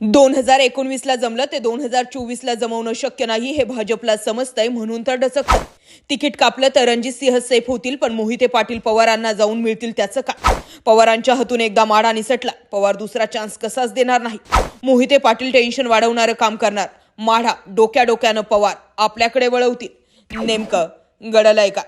दोन हजार एकोणवीसला जमलं ते दोन हजार चोवीसला जमवणं शक्य नाही हे भाजपला समजतंय म्हणून तर डचकतं तिकीट कापलं तर रणजित सिंह सेफ होतील पण मोहिते पाटील पवारांना जाऊन मिळतील त्याचं काय? पवारांच्या हातून एकदा माडा निसटला पवार दुसरा चान्स कसाच देणार नाही. मोहिते पाटील टेन्शन वाढवणारं काम करणार. माढा डोक्या डोक्यानं पवार आपल्याकडे वळवतील. नेमकं गडलंय का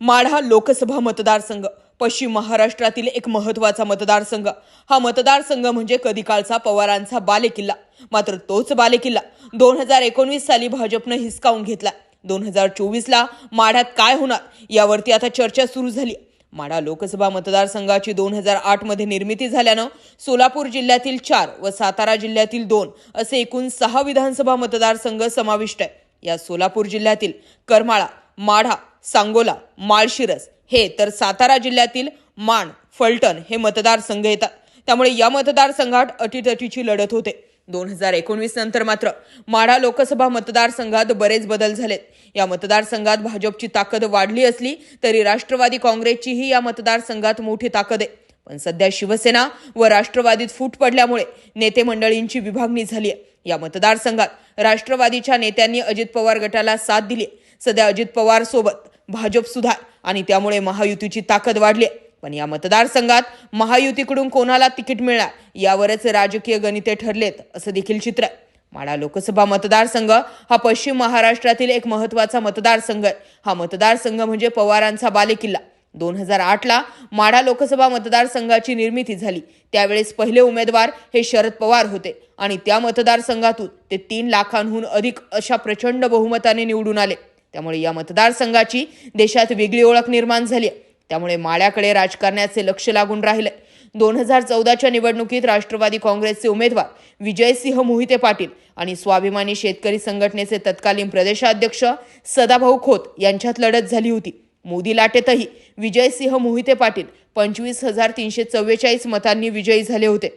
माढा लोकसभा मतदारसंघ. पश्चिम महाराष्ट्रातील एक महत्त्वाचा मतदारसंघ. हा मतदारसंघ म्हणजे कधी काळचा पवारांचा बालेकिल्ला. मात्र तोच बालेकिल्ला दोन हजार एकोणवीस साली भाजपनं हिसकावून घेतला. दोन हजार चोवीसला माढ्यात काय होणार यावरती आता चर्चा सुरू झाली. माढा लोकसभा मतदारसंघाची दोन हजार आठमध्ये निर्मिती झाल्यानं सोलापूर जिल्ह्यातील चार व सातारा जिल्ह्यातील दोन असे एकूण सहा विधानसभा मतदारसंघ समाविष्ट आहे. या सोलापूर जिल्ह्यातील करमाळा माढा सांगोला माळशिरस हे तर सातारा जिल्ह्यातील माण फलटण हे मतदारसंघ येतात. त्यामुळे या मतदारसंघात अटीतटीची लढत होते. दोन हजार एकोणवीस नंतर मात्र माढा लोकसभा मतदारसंघात बरेच बदल झालेत. या मतदारसंघात भाजपची ताकद वाढली असली तरी राष्ट्रवादी काँग्रेसचीही या मतदारसंघात मोठी ताकद आहे. पण सध्या शिवसेना व राष्ट्रवादीत फूट पडल्यामुळे नेते मंडळींची विभागणी झाली आहे. या मतदारसंघात राष्ट्रवादीच्या नेत्यांनी अजित पवार गटाला साथ दिली सध्या अजित पवार सोबत भाजप सुधार आणि त्यामुळे महायुतीची ताकद वाढली. आहे. पण या मतदारसंघात महायुतीकडून कोणाला तिकीट मिळणार यावरच राजकीय गणिते ठरलेत असं देखील चित्र आहे. माढा लोकसभा मतदारसंघ हा पश्चिम महाराष्ट्रातील एक महत्त्वाचा मतदारसंघ आहे. हा मतदारसंघ म्हणजे पवारांचा बालेकिल्ला. दोन हजार आठला माढा लोकसभा मतदारसंघाची निर्मिती झाली. त्यावेळेस पहिले उमेदवार हे शरद पवार होते आणि त्या मतदारसंघातून ते तीन लाखांहून अधिक अशा प्रचंड बहुमताने निवडून आले. त्यामुळे या मतदारसंघाची देशात वेगळी ओळख निर्माण झाली आहे. त्यामुळे माळ्याकडे राजकारण्याचे लक्ष लागून राहिले. दोन हजार चौदाच्या निवडणुकीत राष्ट्रवादी काँग्रेसचे उमेदवार विजयसिंह मोहिते पाटील आणि स्वाभिमानी शेतकरी संघटनेचे तत्कालीन प्रदेशाध्यक्ष सदाभाऊ खोत यांच्यात लढत झाली होती. मोदी लाटेतही विजयसिंह मोहिते पाटील पंचवीस हजार तीनशे चव्वेचाळीस मतांनी विजयी झाले होते.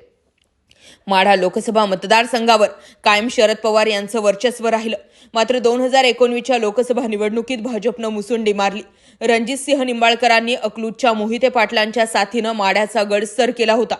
माढा लोकसभा मतदारसंघावर. कायम शरद पवार यांचं वर्चस्व राहिलं. मात्र दोन हजार एकोणवीसच्या लोकसभा निवडणुकीत भाजपनं मुसुंडी मारली. रणजितसिंह निंबाळकरांनी अकलूजच्या मोहिते पाटलांच्या साथीनं माढ्याचा गड सर केला होता.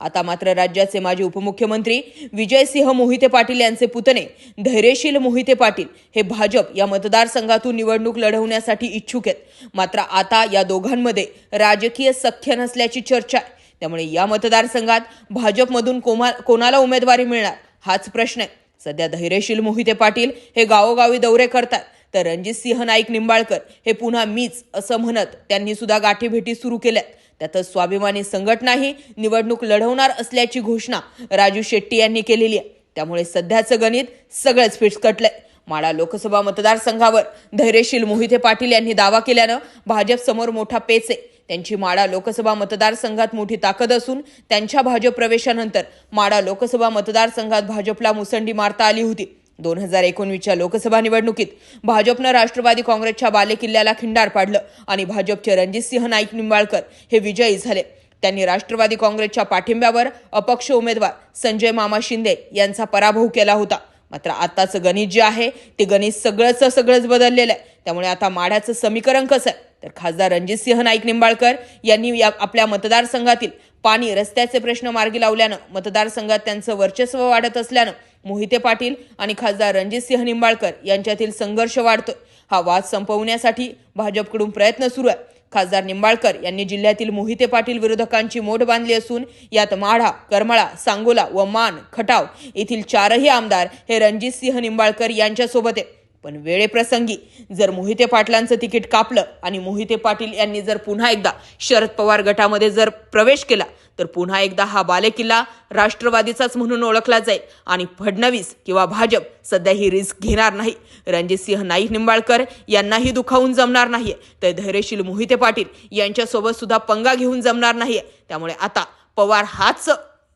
आता मात्र राज्याचे माजी उपमुख्यमंत्री विजयसिंह मोहिते पाटील यांचे पुतणे धैर्यशील मोहिते पाटील हे भाजप या मतदारसंघातून निवडणूक लढवण्यासाठी इच्छुक आहेत. मात्र आता या दोघांमध्ये राजकीय सख्य नसल्याची चर्चा आहे. त्यामुळे या मतदारसंघात भाजपमधून कोमा कोणाला उमेदवारी मिळणार? हाच प्रश्न आहे. सध्या धैर्यशील मोहिते पाटील हे गावोगावी दौरे करतात. तर रणजितसिंह नाईक निंबाळकर हे पुन्हा मीच असं म्हणत त्यांनी सुद्धा गाठीभेटी सुरू केल्यात. त्यातच स्वाभिमानी संघटनाही निवडणूक लढवणार असल्याची घोषणा राजू शेट्टी यांनी केलेली आहे. त्यामुळे सध्याचं गणित सगळंच फिटकटलंय माडा लोकसभा मतदारसंघावर धैर्यशील मोहिते पाटील यांनी दावा केल्यानं भाजप समोर मोठा पेच आहे. त्यांची माडा लोकसभा मतदारसंघात मोठी ताकद असून त्यांच्या भाजप प्रवेशानंतर माडा लोकसभा मतदारसंघात भाजपला मुसंडी मारता आली होती. दोन हजार एकोणवीसच्या लोकसभा निवडणुकीत भाजपनं राष्ट्रवादी काँग्रेसच्या बालेकिल्ल्याला खिंडार पाडलं आणि भाजपचे रणजितसिंह नाईक निंबाळकर हे विजयी झाले. त्यांनी राष्ट्रवादी काँग्रेसच्या पाठिंब्यावर अपक्ष उमेदवार संजय मामा शिंदे यांचा पराभव केला होता. मात्र आताचं गणित जे आहे ते गणित सगळंच सगळंच बदललेलं आहे. त्यामुळे आता माढ्याचं समीकरण कसं आहे? तर खासदार रणजितसिंह नाईक निंबाळकर यांनी या आपल्या मतदारसंघातील पाणी रस्त्याचे प्रश्न मार्गी लावल्यानं मतदारसंघात त्यांचं वर्चस्व वाढत असल्यानं मोहिते पाटील आणि खासदार रणजितसिंह निंबाळकर यांच्यातील संघर्ष वाढतोय. हा वाद संपवण्यासाठी भाजपकडून प्रयत्न सुरू आहे. खासदार निंबाळकर यांनी जिल्ह्यातील मोहिते पाटील विरोधकांची मोठ बांधली असून यात माढा करमळा सांगोला व मान खटाव येथील चारही आमदार हे रणजितसिंह निंबाळकर यांच्यासोबत आहे पण वेळेप्रसंगी जर मोहिते पाटलांचं तिकीट कापलं आणि मोहिते पाटील यांनी जर पुन्हा एकदा शरद पवार गटामध्ये जर प्रवेश केला तर पुन्हा एकदा हा बालेकिल्ला राष्ट्रवादीचाच म्हणून ओळखला जाईल आणि फडणवीस किंवा भाजप सध्या ही रिस्क घेणार नाही. रणजितसिंह नाईक निंबाळकर यांनाही दुखावून जमणार नाहीये. तर धैर्यशील मोहिते पाटील यांच्यासोबत सुद्धा पंगा घेऊन जमणार नाहीये. त्यामुळे आता पवार हाच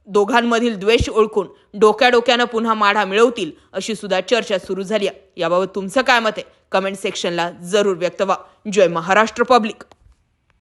दोघांमधील द्वेष ओळखून डोक्या डोक्यानं पुन्हा माढा मिळवतील अशी सुद्धा चर्चा सुरू झाली आहे. याबाबत तुमचं काय मत आहे? कमेंट सेक्शनला जरूर व्यक्त व्हा. जय महाराष्ट्र पब्लिक.